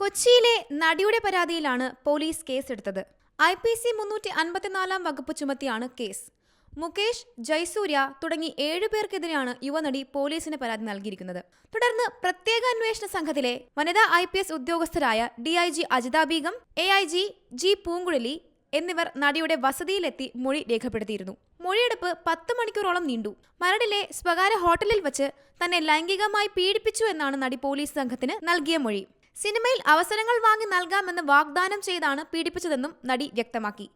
കൊച്ചിയിലെ നടിയുടെ പരാതിയിലാണ് പോലീസ് കേസെടുത്തത്. ഐ പി സി മുന്നൂറ്റി അൻപത്തിനാലാം വകുപ്പ് ചുമത്തിയാണ് കേസ്. മുകേഷ് ജയസൂര്യ തുടങ്ങി ഏഴുപേർക്കെതിരെയാണ് യുവനടി പോലീസിന് പരാതി നൽകിയിരിക്കുന്നത്. തുടർന്ന് പ്രത്യേക അന്വേഷണ സംഘത്തിലെ വനിതാ I P S ഉദ്യോഗസ്ഥരായ D I G Ajitha Beegum A I G G Poonkuzhali എന്നിവർ നടിയുടെ വസതിയിലെത്തി മൊഴി രേഖപ്പെടുത്തിയിരുന്നു. മൊഴിയെടുപ്പ് പത്ത് മണിക്കൂറോളം നീണ്ടു. മരടിലെ സ്വകാര്യ ഹോട്ടലിൽ വച്ച് തന്നെ ലൈംഗികമായി പീഡിപ്പിച്ചു എന്നാണ് നടി പോലീസ് സംഘത്തിന് നൽകിയ മൊഴി. സിനിമയിൽ അവസരങ്ങൾ വാങ്ങി നൽകാമെന്ന് വാഗ്ദാനം ചെയ്താണ് പീഡിപ്പിച്ചതെന്നും നടി വ്യക്തമാക്കി.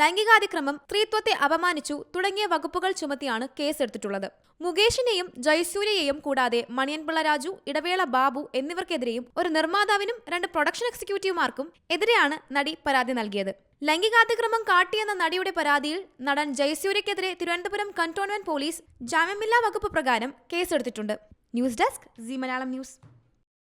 ലൈംഗികാതിക്രമം സ്ത്രീത്വത്തെ അപമാനിച്ചു തുടങ്ങിയ വകുപ്പുകൾ ചുമത്തിയാണ് കേസെടുത്തിട്ടുള്ളത്. മുകേഷിനെയും ജയസൂര്യയെയും കൂടാതെ മണിയൻപിള്ള രാജു ഇടവേള ബാബു എന്നിവർക്കെതിരെയും ഒരു നിർമ്മാതാവിനും രണ്ട് പ്രൊഡക്ഷൻ എക്സിക്യൂട്ടീവുമാർക്കും എതിരെയാണ് നടി പരാതി നൽകിയത്. ലൈംഗികാതിക്രമം കാട്ടിയെന്ന നടിയുടെ പരാതിയിൽ നടൻ ജയസൂര്യക്കെതിരെ തിരുവനന്തപുരം കന്റോൺമെന്റ് പോലീസ് ജാമ്യമില്ലാ വകുപ്പ് പ്രകാരം കേസെടുത്തിട്ടുണ്ട്. News desk Zee Malayalam news.